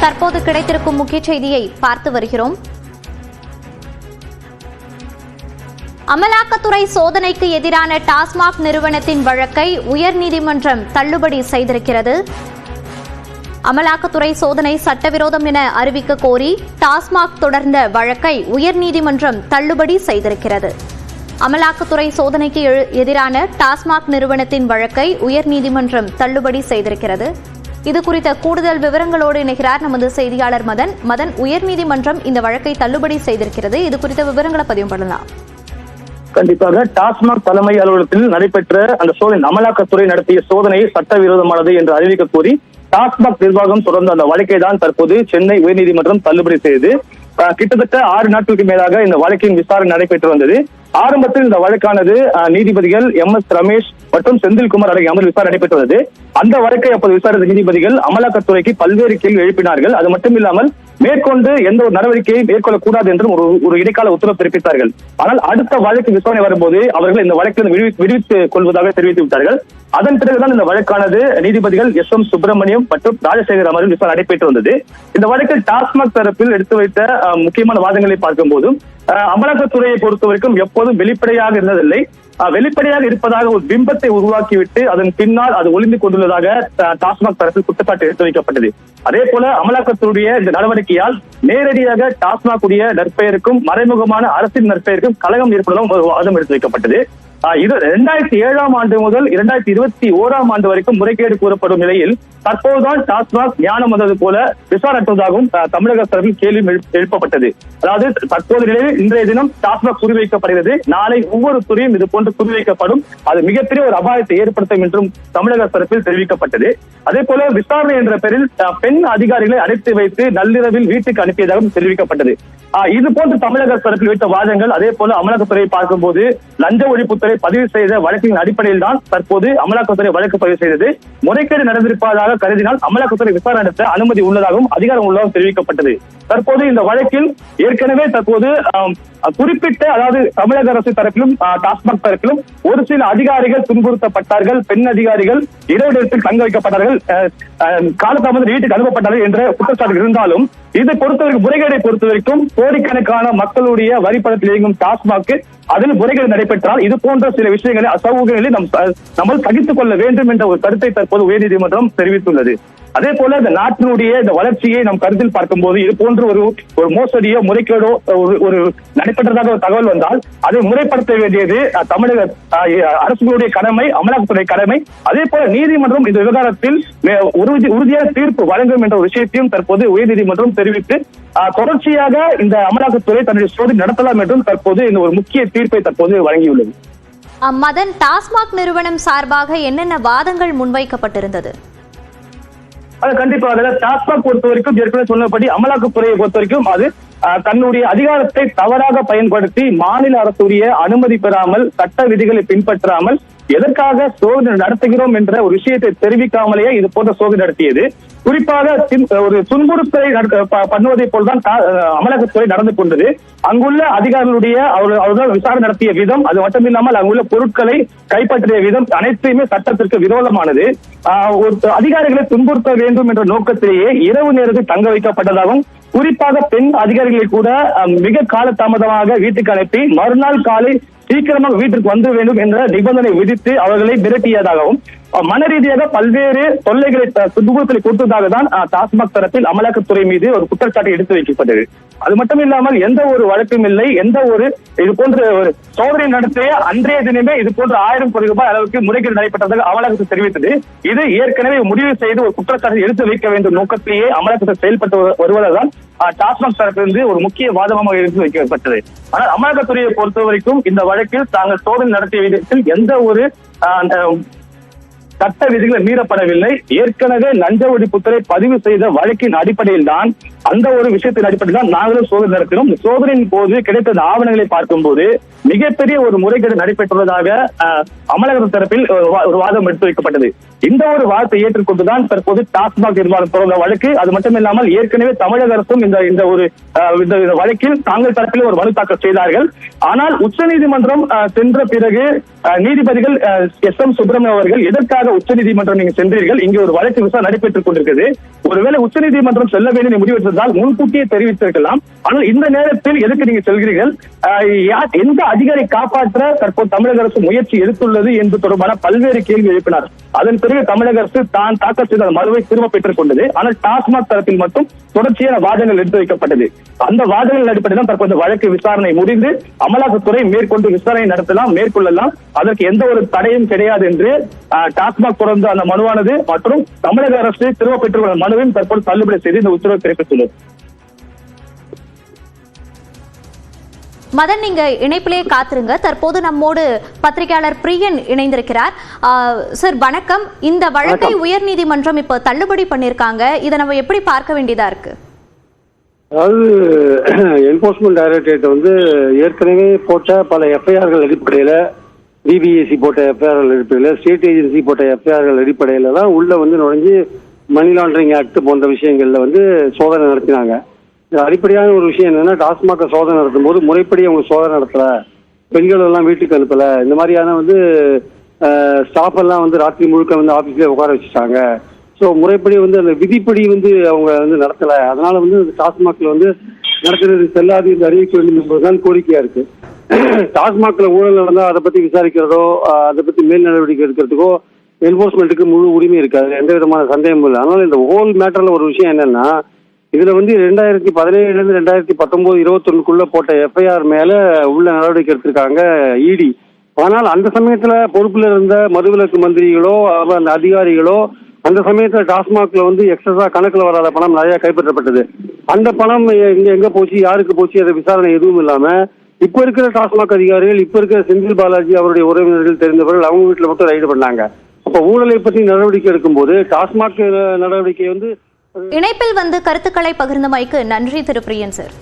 தற்போது கிடைத்திருக்கும் முக்கிய செய்தியை பார்த்து வருகிறோம். அமலாக்கத்துறை சோதனைக்கு எதிரான டாஸ்மாக் நிறுவனத்தின் வழக்கை உயர்நீதிமன்றம் தள்ளுபடி செய்திருக்கிறது. அமலாக்கத்துறை சோதனை சட்டவிரோதம் என அறிவிக்க கோரி டாஸ்மாக் தொடர்ந்த வழக்கை உயர்நீதிமன்றம் தள்ளுபடி செய்திருக்கிறது. அமலாக்கத்துறை சோதனைக்கு எதிரான டாஸ்மாக் நிறுவனத்தின் வழக்கை உயர்நீதிமன்றம் தள்ளுபடி செய்திருக்கிறது. இது குறித்த கூடுதல் விவரங்களோடு இணைகிறார் நமது செய்தியாளர் மதன். மதன் உயர்நீதிமன்றம் இந்த வழக்கை தள்ளுபடி செய்திருக்கிறது. இது குறித்த விவரங்களை பதிவு பண்ணலாம். கண்டிப்பாக டாஸ்மாக் தலைமை அலுவலகத்தில் நடைபெற்ற அந்த சோதனை அமலாக்கத்துறை நடத்திய சோதனை சட்டவிரோதமானது என்று அறிவிக்க கோரி டாஸ்மாக் நிர்வாகம் தொடர்ந்த அந்த வழக்கை தான் தற்போது சென்னை உயர்நீதிமன்றம் தள்ளுபடி செய்தது கிட்டத்தட்ட ஆறு நாட்களுக்கு மேலாக இந்த வழக்கின் விசாரணை நடைபெற்று வந்தது. ஆரம்பத்தில் இந்த வழக்கானது நீதிபதிகள் எம் எஸ் ரமேஷ் மற்றும் செந்தில்குமார் அடங்கிய அமர்வு விசாரணை நடைபெற்று அந்த வழக்கை அப்போது விசாரித்த நீதிபதிகள் அமலாக்கத்துறைக்கு பல்வேறு கேள்வி எழுப்பினார்கள். அது மட்டும் இல்லாமல் மேற்கொண்டு எந்த ஒரு நடவடிக்கையை மேற்கொள்ளக்கூடாது என்றும் ஒரு ஒரு இடைக்கால உத்தரவு பிறப்பித்தார்கள். ஆனால் அடுத்த வழக்கு விசாரணை வரும்போது அவர்கள் இந்த வழக்கில் விடுவி- விடுவித்துக் கொள்வதாக தெரிவித்து விட்டார்கள். அதன் பிறகுதான் இந்த வழக்கானது நீதிபதிகள் எஸ் எம் சுப்பிரமணியம் மற்றும் ராஜசேகர் அமர்வில் விசாரணை நடைபெற்று வந்தது. இந்த வழக்கில் டாஸ்மாக் தரப்பில் எடுத்து வைத்த முக்கியமான வாதங்களை பார்க்கும் போதும் அமலாக்கத்துறையை பொறுத்தவரைக்கும் எப்போதும் வெளிப்படையாக இருந்ததில்லை. வெளிப்படையாக இருப்பதாக ஒரு பிம்பத்தை உருவாக்கிவிட்டு அதன் பின்னால் அது ஒளிந்து கொண்டுள்ளதாக டாஸ்மாக் தரப்பில் குற்றச்சாட்டு எடுத்து வைக்கப்பட்டது. அதே போல அமலாக்கத்துடைய இந்த நடவடிக்கையால் நேரடியாக டாஸ்மாக் உடைய நற்பெயருக்கும் மறைமுகமான அரசின் நற்பெயருக்கும் கலகம் ஏற்படுவதும் ஒரு வாதம் எடுத்து வைக்கப்பட்டது. இது இரண்டாயிரத்தி ஏழாம் ஆண்டு முதல் இரண்டாயிரத்தி இருபத்தி ஓராம் ஆண்டு வரைக்கும் முறைகேடு கூறப்படும் நிலையில் தற்போதுதான் டாஸ்மாக் ஞானம் வந்தது போல விசாரிப்பதாகவும் தமிழக சார்பில் கேள்வி எழுப்பப்பட்டது. அதாவது தற்போது நிலையில் இன்றைய தினம் டாஸ்மாக் குறிவைக்கப்படுகிறது நாளை ஒவ்வொரு துறையும் இது போன்று குறிவைக்கப்படும் அது மிகப்பெரிய ஒரு அபாயத்தை ஏற்படுத்தும் என்றும் தமிழக தரப்பில் தெரிவிக்கப்பட்டது. அதே போல விசாரணை என்ற பெயரில் பெண் அதிகாரிகளை அடைத்து வைத்து நள்ளிரவில் வீட்டுக்கு அனுப்பியதாகவும் தெரிவிக்கப்பட்டது. இது போன்று தமிழக தரப்பில் வைத்த வாதங்கள் அதே போல அமலாக்கத்துறையை பார்க்கும்போது லஞ்ச ஒழிப்புத்துறை பதிவு செய்த வழக்கின் அடிப்படையில் தான் தற்போது அமலாக்கத்துறை வழக்கு பதிவு செய்தது. முறைகேடு நடந்திருப்பதாக கருதினால் அமலாக்கத்துறை விசாரணை நடத்த அனுமதி உள்ளதாகவும் அதிகாரம் உள்ளதாகவும் தெரிவிக்கப்பட்டது. தற்போது இந்த வழக்கில் ஏற்கனவே தற்போது குறிப்பிட்ட அதாவது தமிழக அரசு தரப்பிலும் டாஸ்மாக் தரப்பிலும் ஒரு சில அதிகாரிகள் துன்புறுத்தப்பட்டார்கள். பெண் அதிகாரிகள் இடையிடத்தில் தங்க வைக்கப்பட்டார்கள். காலதாமதம் வீட்டுக்கு அனுப்பப்பட்டது என்ற குற்றச்சாட்டு இருந்தாலும் இதை பொறுத்தவரைக்கும் முறைகேடை பொறுத்தவரைக்கும் கோடிக்கணக்கான மக்களுடைய வரிப்பணத்தில் இயங்கும் டாஸ்மாக் அதில் முறைகேடு நடைபெற்றால் இது போன்ற சில விஷயங்களை அசௌகரியங்களை நம் நம்ம சகித்துக் கொள்ள வேண்டும் என்ற ஒரு கருத்தை தற்போது உயர்நீதிமன்றம் தெரிவித்துள்ளது. அதே போல இந்த நாட்டினுடைய இந்த வளர்ச்சியை நம் கருத்தில் பார்க்கும்போது இது போன்ற ஒரு ஒரு மோசடியோ முறைகேடோ ஒரு ஒரு நடைபெற்றதாக ஒரு தகவல் வந்தால் அதை முறைப்படுத்த வேண்டியது தமிழக அரசுகளுடைய கடமை அமலாக்கத்துறை கடமை. அதே போல நீதிமன்றம் இந்த விவகாரத்தில் உறுதி உறுதியான தீர்ப்பு வழங்கும் என்ற ஒரு விஷயத்தையும் தற்போது உயர்நீதிமன்றம் தெரிவித்து அஹ், தொடர்ச்சியாக இந்த அமலாக்கத்துறை தன்னுடைய சோதனை நடத்தலாம் என்றும் தற்போது இந்த ஒரு முக்கிய தீர்ப்பை தற்போது வழங்கியுள்ளது. மதன் டாஸ்மாக் நிறுவனம் சார்பாக என்னென்ன வாதங்கள் முன்வைக்கப்பட்டிருந்தது? கண்டிப்பா அதுல டாஸ்மாக் பொறுத்த வரைக்கும் ஏற்கனவே சொன்னபடி அமலாக்கத்துறையை பொறுத்த வரைக்கும் அது தன்னுடைய அதிகாரத்தை தவறாக பயன்படுத்தி மாநில அரசுடைய அனுமதி பெறாமல் சட்ட விதிகளை பின்பற்றாமல் எதற்காக சோதனை நடத்துகிறோம் என்ற ஒரு விஷயத்தை தெரிவிக்காமலேயே இது போன்ற சோதனை நடத்தியது. குறிப்பாக ஒரு துன்புறுத்தலை பண்ணுவதை போல்தான் அமலாக்கத்துறை நடந்து கொண்டது. அங்குள்ள அதிகாரிகளுடைய அவர்கள் விசாரணை நடத்திய விதம் அது மட்டுமில்லாமல் அங்குள்ள பொருட்களை கைப்பற்றிய விதம் அனைத்தையுமே சட்டத்திற்கு விரோதமானது. ஆஹ், ஒரு அதிகாரிகளை துன்புறுத்த வேண்டும் என்ற நோக்கத்திலேயே இரவு நேரத்தில் தங்க வைக்கப்பட்டதாகவும் குறிப்பாக பெண் அதிகாரிகளை கூட மிக மிக காலதாமதமாக வீட்டுக்கு அனுப்பி மறுநாள் காலை சீக்கிரமாக வீட்டிற்கு வந்து வேண்டும் என்ற நிபந்தனை விதித்து அவர்களை மிரட்டியதாகவும் மன ரீதியாக பல்வேறு தொல்லைகளை த- கொடுத்ததாக தான் டாஸ்மாக் தரப்பில் அமலாக்கத்துறை மீது ஒரு குற்றச்சாட்டு எடுத்து வைக்கப்பட்டது. அது மட்டும் இல்லாமல் எந்த ஒரு வழக்கும் இல்லை எந்த ஒரு இது போன்ற ஒரு சோதனை நடத்திய அன்றைய தினமே இது போன்ற ஆயிரம் கோடி ரூபாய் அளவுக்கு முறைகேடு நடைபெற்றதாக அமலாக்கத்துறை தெரிவித்தது. இது ஏற்கனவே முடிவு செய்து ஒரு குற்றச்சாட்டை எடுத்து வைக்க வேண்டும் நோக்கத்திலேயே அமலகத்தில் செயல்பட்டு வருவதால் டாஸ்மாக் தரப்பிலிருந்து ஒரு முக்கிய வாதமாக எடுத்து வைக்கப்பட்டது. ஆனால் அமலாக்கத்துறையை பொறுத்த வரைக்கும் இந்த வழக்கில் தாங்கள் சோதனை நடத்திய விதத்தில் எந்த ஒரு அஹ், அந்த சட்ட விதிகளை மீறப்படவில்லை. ஏற்கனவே லஞ்ச ஒழிப்புத்துறை பதிவு செய்த வழக்கின் அடிப்படையில் தான் அந்த ஒரு விஷயத்தின் அடிப்படையில் தான் நாங்களும் சோதனை நடத்தினோம். சோதனையின் போது கிடைத்த ஆவணங்களை பார்க்கும்போது மிகப்பெரிய ஒரு முறைகேடு நடைபெற்றுள்ளதாக அஹ், தரப்பில் ஒரு வாதம் எடுத்து வைக்கப்பட்டது. இந்த ஒரு வாதத்தை ஏற்றுக்கொண்டுதான் தற்போது டாஸ்மாக் நிர்வாகம் தொடர்ந்த வழக்கு. அது மட்டுமில்லாமல் ஏற்கனவே தமிழக அரசும் இந்த இந்த ஒரு இந்த வழக்கில் தாங்கள் தரப்பில் ஒரு மனு தாக்கல் செய்தார்கள். ஆனால் உச்சநீதிமன்றம் சென்ற பிறகு நீதிபதிகள் எஸ் எம் சுப்பிரமணியம் அவர்கள் எதற்காக உச்சநீதிமன்றம் நீங்க சென்றீர்கள்? இங்கே ஒரு வழக்கு விசாரணை நடைபெற்றுக் கொண்டிருக்கிறது. ஒருவேளை உச்சநீதிமன்றம் செல்ல வேண்டிய இருந்திருந்தால் முன்கூட்டியே தெரிவித்திருக்கலாம். ஆனால் இந்த நேரத்தில் எதுக்கு நீங்க செல்கிறீர்கள்? யார் எந்த அதிகாரி காப்பாற்ற தற்போது தமிழக அரசு முயற்சி எடுத்துள்ளது என்பது தொடர்பான பல்வேறு கேள்வி எழுப்பினார். அதன் பிறகு தமிழக அரசு தான் தாக்கல் செய்த மனுவை திரும்ப பெற்றுக் கொண்டது. ஆனால் டாஸ்மாக் தரப்பில் மட்டும் தொடர்ச்சியான வாதங்கள் எடுத்து வைக்கப்பட்டது. அந்த வாதங்கள் அடிப்படையில் தான் தற்போது வழக்கு விசாரணை முடிந்து அமலாக்கத்துறை மேற்கொண்டு விசாரணை நடத்தலாம் மேற்கொள்ளலாம். அதற்கு எந்த ஒரு தடையும் கிடையாது என்று டாஸ்மாக் தொடர்ந்த அந்த மனுவானது மற்றும் தமிழக அரசு திரும்ப பெற்றுள்ள மனுவையும் தற்போது தள்ளுபடி செய்து இந்த உத்தரவு பிறப்பித்துள்ளது. மதன் நீங்க இணைப்பிலே காத்திருங்க. தற்போது நம்மோடு பத்திரிகையாளர் பிரியன் இணைந்திருக்கிறார். சார் வணக்கம். இந்த வழக்கை உயர்நீதிமன்றம் இப்போ தள்ளுபடி பண்ணியிருக்காங்க. இதை நம்ம எப்படி பார்க்க வேண்டியதா இருக்கு? அதாவது என்போர்ஸ்மெண்ட் டைரக்டரேட் வந்து ஏற்கனவே போட்ட பல எஃப்ஐஆர்கள் அடிப்படையில் பிபிஎஸ்சி போட்ட எஃப்ஐஆர்கள் அடிப்படையில் ஸ்டேட் ஏஜென்சி போட்ட எஃப்ஐஆர்கள் அடிப்படையில் தான் உள்ள வந்து நுழைஞ்சு மணி லாண்டரிங் ஆக்ட் போன்ற விஷயங்களில் வந்து சோதனை நடத்தினாங்க. இது அடிப்படையான ஒரு விஷயம் என்னன்னா டாஸ்மாக சோதனை நடத்தும் போது முறைப்படி அவங்க சோதனை நடத்தல. பெண்கள் எல்லாம் வீட்டுக்கு அனுப்பல. இந்த மாதிரியான வந்து ஸ்டாஃப் எல்லாம் வந்து ராத்திரி முழுக்க வந்து ஆஃபீஸ்லேயே உட்கார வச்சுட்டாங்க. ஸோ முறைப்படி வந்து அந்த விதிப்படி வந்து அவங்க வந்து நடத்தல. அதனால வந்து டாஸ்மாக்ல வந்து நடத்துறது செல்லாது என்று அறிவிக்க வேண்டும் என்பதுதான் கோரிக்கையா இருக்கு. டாஸ்மாக்ல ஊழல் நடந்தா அதை பத்தி விசாரிக்கிறதோ அதை பத்தி மேல் நடவடிக்கை எடுக்கிறதுக்கோ என்போர்ஸ்மெண்ட்டுக்கு முழு உரிமை இருக்காது. எந்த விதமான சந்தேகமும் இல்லை. அதனால இந்த ஹோல் மேட்டர்ல ஒரு விஷயம் என்னன்னா இதுல வந்து ரெண்டாயிரத்தி பதினேழுல இருந்து ரெண்டாயிரத்தி பத்தொன்பது இருபத்தொன்னுக்குள்ள போட்ட எஃப்ஐஆர் மேல உள்ள நடவடிக்கை எடுத்திருக்காங்க இடி ஆனால் அந்த சமயத்துல பொறுப்புல இருந்த மதுவிலக்கு மந்திரிகளோ அந்த அதிகாரிகளோ அந்த சமயத்துல டாஸ்மாக்ல வந்து எக்ஸஸா கணக்குல வராத பணம் நிறைய கைப்பற்றப்பட்டது. அந்த பணம் எங்க எங்க போச்சு யாருக்கு போச்சு அதை விசாரணை எதுவும் இல்லாம இப்ப இருக்கிற டாஸ்மாக் அதிகாரிகள் இப்ப இருக்கிற செந்தில் பாலாஜி அவருடைய உறவினர்கள் தெரிந்தவர்கள் அவங்க வீட்டுல மட்டும் ரைடு பண்ணாங்க. அப்ப ஊழலை பற்றி நடவடிக்கை எடுக்கும்போது டாஸ்மாக் நடவடிக்கை வந்து இணைப்பில் வந்து கருத்துக்களை பகிர்ந்தமைக்கு நன்றி திரு. பிரியன் சார்.